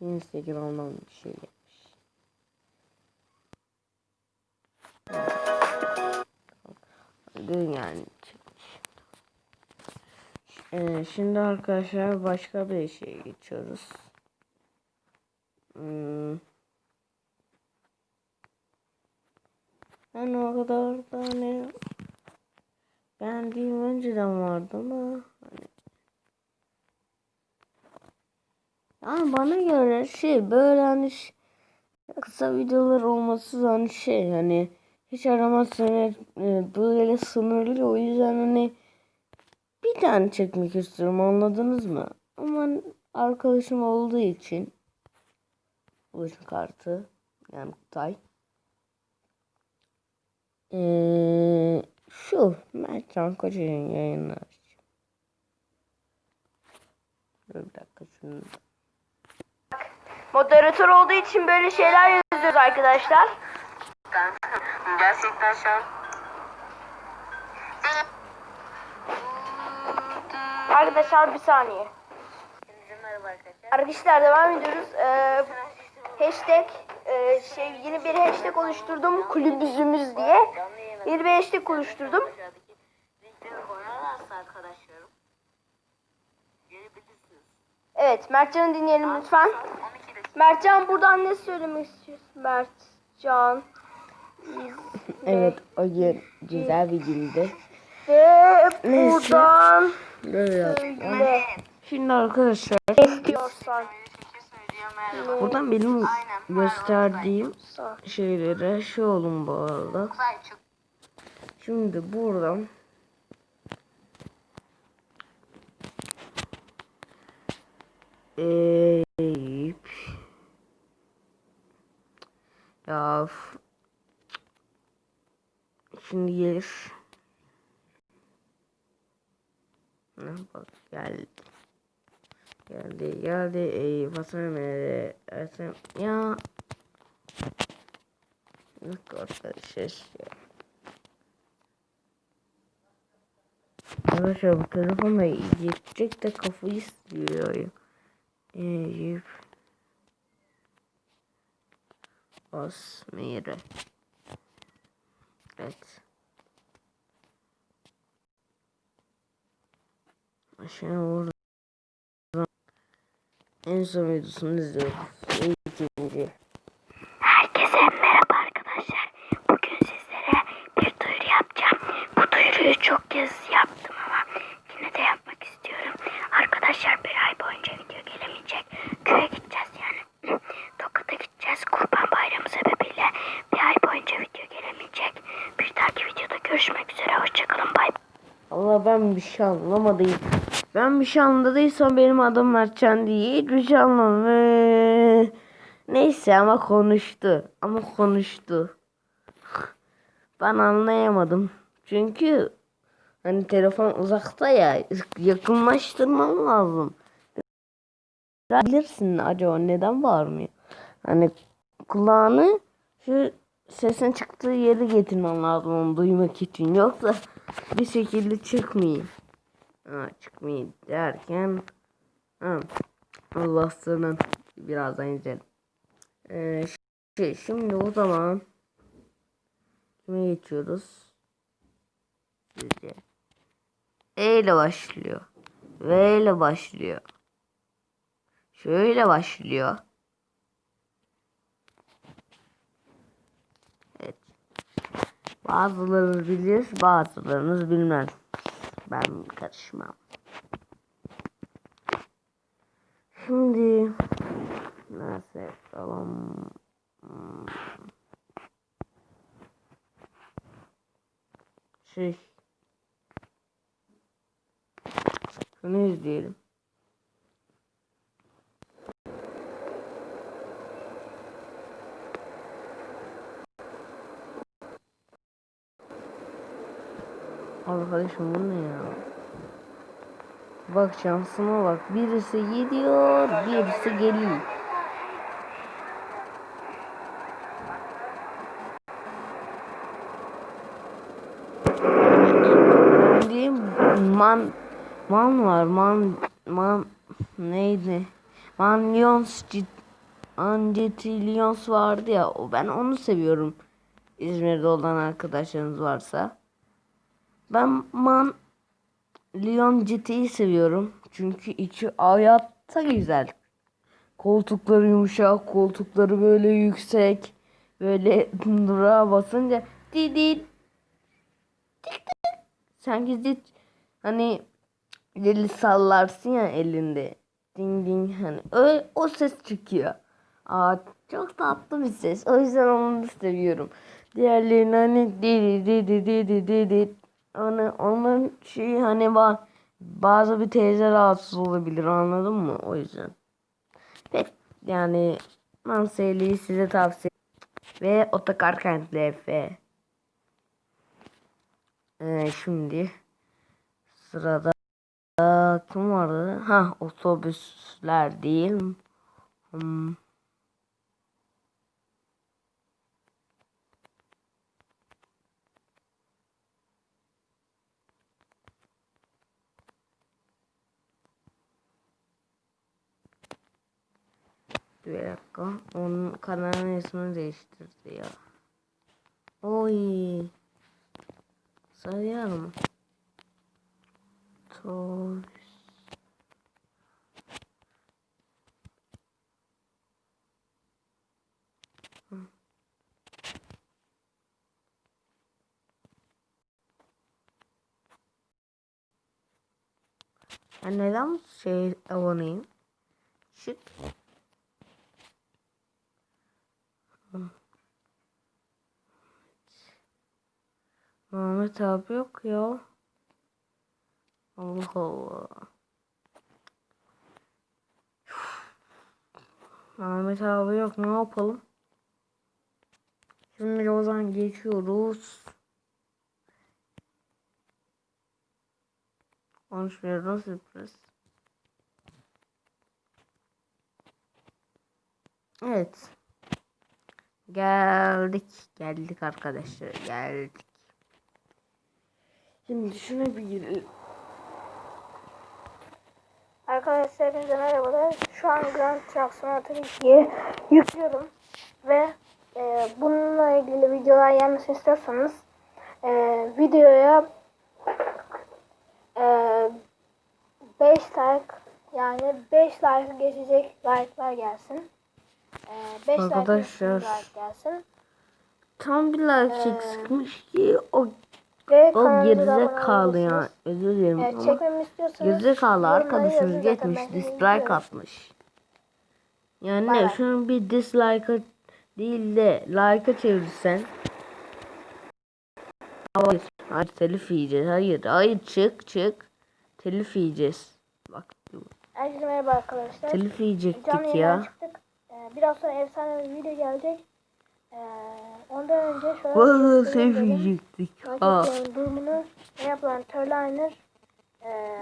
Instagram'dan bir şey gelmiş. Dün yani çıkmış. Ee, şimdi arkadaşlar başka bir şeye geçiyoruz. Hmm. Ben o kadar da ne beğendiğim önceden vardı ama yani bana göre şey böyle hani kısa videolar olması hani şey hani hiç aramazsanız e, böyle sınırlı o yüzden hani bir tane çekmek istiyorum anladınız mı? Ama arkadaşım olduğu için ulaşım kartı yani Kutay. Ee, şu Mertcan Koçer'in yayını açacağım. Bir dakika şunu. Moderatör olduğu için böyle şeyler yazıyoruz arkadaşlar. Gerçekten şu an Arkadaşlar bir saniye. arkadaşlar. Arkadaşlar devam ediyoruz. Ee, hashtag e, şey yeni bir hashtag oluşturdum kulübüzümüz diye. Yeni bir hashtag oluşturdum. Evet Mertcan'ı dinleyelim lütfen. 12 dakika. Mertcan buradan ne söylemek istiyorsun? Mertcan. Evet o gün güzel bir gündü. Ve Neyse. buradan Böyle yap. söyle Şimdi arkadaşlar istiyorsan. Buradan benim Aynen, gösterdiğim şeylere şey olun bu arada. Şimdi buradan Eyüp Ya f- Şimdi gelir Ha, Bak geldi Geldi geldi Emre Ersen Ya Yok arkadaşlar ya Arkadaşlar bu telefonla yiyecek de kafayı istiyor. Eyüp. Osmire. Evet. Şimdi burada en son videosunu izliyoruz. İkinci. Herkese merhaba arkadaşlar. Bugün sizlere bir duyuru yapacağım. Bu duyuruyu çok kez yaptım ama yine de yapmak istiyorum. Arkadaşlar bir ay boyunca video gelemeyecek. Köye gideceğiz yani. Tokat'a gideceğiz. Kurban Bayramı sebebiyle bir ay boyunca video gelemeyecek. Bir dahaki videoda görüşmek üzere. Hoşçakalın. Bay bay. Allah ben bir şey anlamadım. Ben bir şey anladıysam benim adım Mertcan değil. Hiçbir şey anlamadım. Neyse ama konuştu. Ama konuştu. Ben anlayamadım. Çünkü hani telefon uzakta ya yakınlaştırmam lazım. Bilirsin acaba neden bağırmıyor? Hani kulağını şu sesin çıktığı yere getirmem lazım onu duymak için. Yoksa bir şekilde çıkmayayım. Ha, çıkmayayım derken ha, Allah sana birazdan izlerim. Ee, şey, şimdi o zaman kime geçiyoruz? Sizce. E ile başlıyor. V ile başlıyor. Şöyle başlıyor. Evet. Bazıları bilir, bazılarınız bilmez. Ben karışmam. Şimdi nasıl yapalım? Şey. Şunu izleyelim. Arkadaşım bu ne ya? Bak şansıma bak. Birisi gidiyor, birisi geliyor. Man man var man man neydi? Man Lyons Angetilions vardı ya. Ben onu seviyorum. İzmir'de olan arkadaşlarınız varsa. Ben Man Leon GT'yi seviyorum. Çünkü içi hayatta güzel. Koltukları yumuşak, koltukları böyle yüksek. Böyle durağa basınca di di tik tik. Sanki zil hani eli sallarsın ya elinde. Ding ding hani öyle, o ses çıkıyor. Aa, çok tatlı bir ses. O yüzden onu da seviyorum. Diğerlerini hani di di di di di di di hani onun şeyi hani var. Bazı bir teyze rahatsız olabilir anladın mı? O yüzden. Pek yani Manseli'yi size tavsiye ve Otokar Kentli Efe. Ee, şimdi sırada kim vardı? Ha otobüsler değil. Hmm. Bir dakika. Onun kanalın ismini değiştirdi ya. Oy. Sayalım. Otobüs. Ben neden şey aboneyim? Şık. Mehmet abi yok ya. Allah Allah. Mehmet abi yok ne yapalım? Şimdi o zaman geçiyoruz. Konuşmuyoruz sürpriz. Evet. Geldik. Geldik arkadaşlar. Geldik. Şimdi şuna bir girelim. Arkadaşlar hepinize merhabalar. Şu an Grand Truck Simulator 2'yi yüklüyorum. Ve e, bununla ilgili videolar gelmesini istiyorsanız e, videoya e, 5 like yani 5 like geçecek like'lar gelsin. E, 5 like Arkadaşlar. geçecek like gelsin. Tam bir like eksikmiş ki o Ve o gerizekalı ya. olabilirsiniz. Özür dilerim E, ama gerizekalı arkadaşımız ben dislike atmış. Yani Bay ne şunu bir dislike değil de like'a çevirsen. Hayır, hayır telif yiyeceğiz. Hayır, hayır çık çık. Telif yiyeceğiz. Bak Herkese merhaba arkadaşlar. telif yiyecektik ya. çıktık. Biraz sonra efsane bir video gelecek. Ee, ondan önce şöyle Vallahi. Ha. Marketlerin durumunu ne yapılan Turliner ee,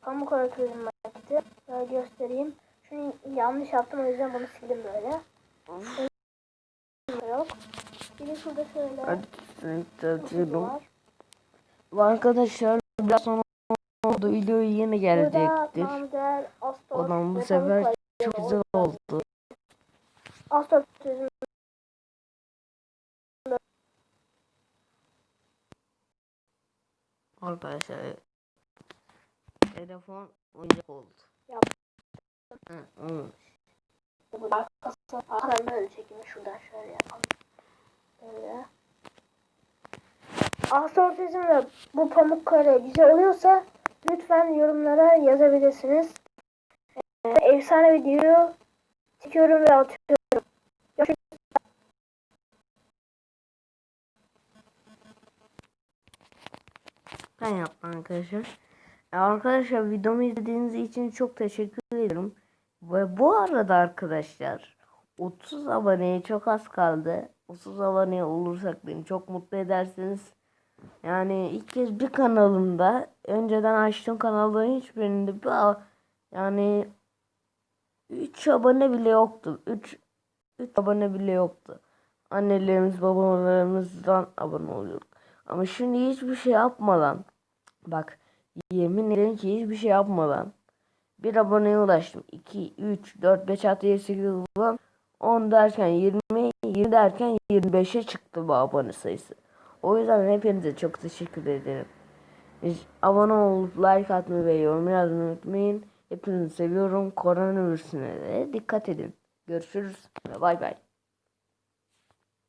pamuk ara turizm marketi. Böyle göstereyim. Şunu yanlış yaptım o yüzden bunu sildim böyle. Yok. Bir de şurada şöyle Hadi kutusu tanıtıyorum. var. Arkadaşlar biraz sonra oldu videoyu yine gelecektir. Olan bu sefer çok güzel oldu. Astor turizm Arkadaşlar telefon oyuncak oldu. Yap. Hı, olmuş. Bu da arkası. Arkadan böyle çekeyim. Şuradan şöyle yapalım. Böyle. Asortizmle bu pamuk kare güzel oluyorsa lütfen yorumlara yazabilirsiniz. Efsane video çekiyorum ve atıyorum. Ben yaptım arkadaşlar. E, Arkadaşlar videomu izlediğiniz için çok teşekkür ederim. Ve bu arada arkadaşlar 30 aboneye çok az kaldı. 30 abone olursak beni çok mutlu edersiniz. Yani ilk kez bir kanalımda önceden açtığım kanalların hiçbirinde bir yani 3 abone bile yoktu. 3 3 abone bile yoktu. Annelerimiz babalarımızdan abone oluyorduk. Ama şimdi hiçbir şey yapmadan bak yemin ederim ki hiçbir şey yapmadan Bir aboneye ulaştım. 2, 3, 4, 5, 6, 7, 8, 10, 10 derken 20, 20 derken 25'e çıktı bu abone sayısı. O yüzden hepinize çok teşekkür ederim. Abone olup like atmayı ve yorum yazmayı unutmayın. Hepinizi seviyorum. Koronavirüsüne de dikkat edin. Görüşürüz bay bay.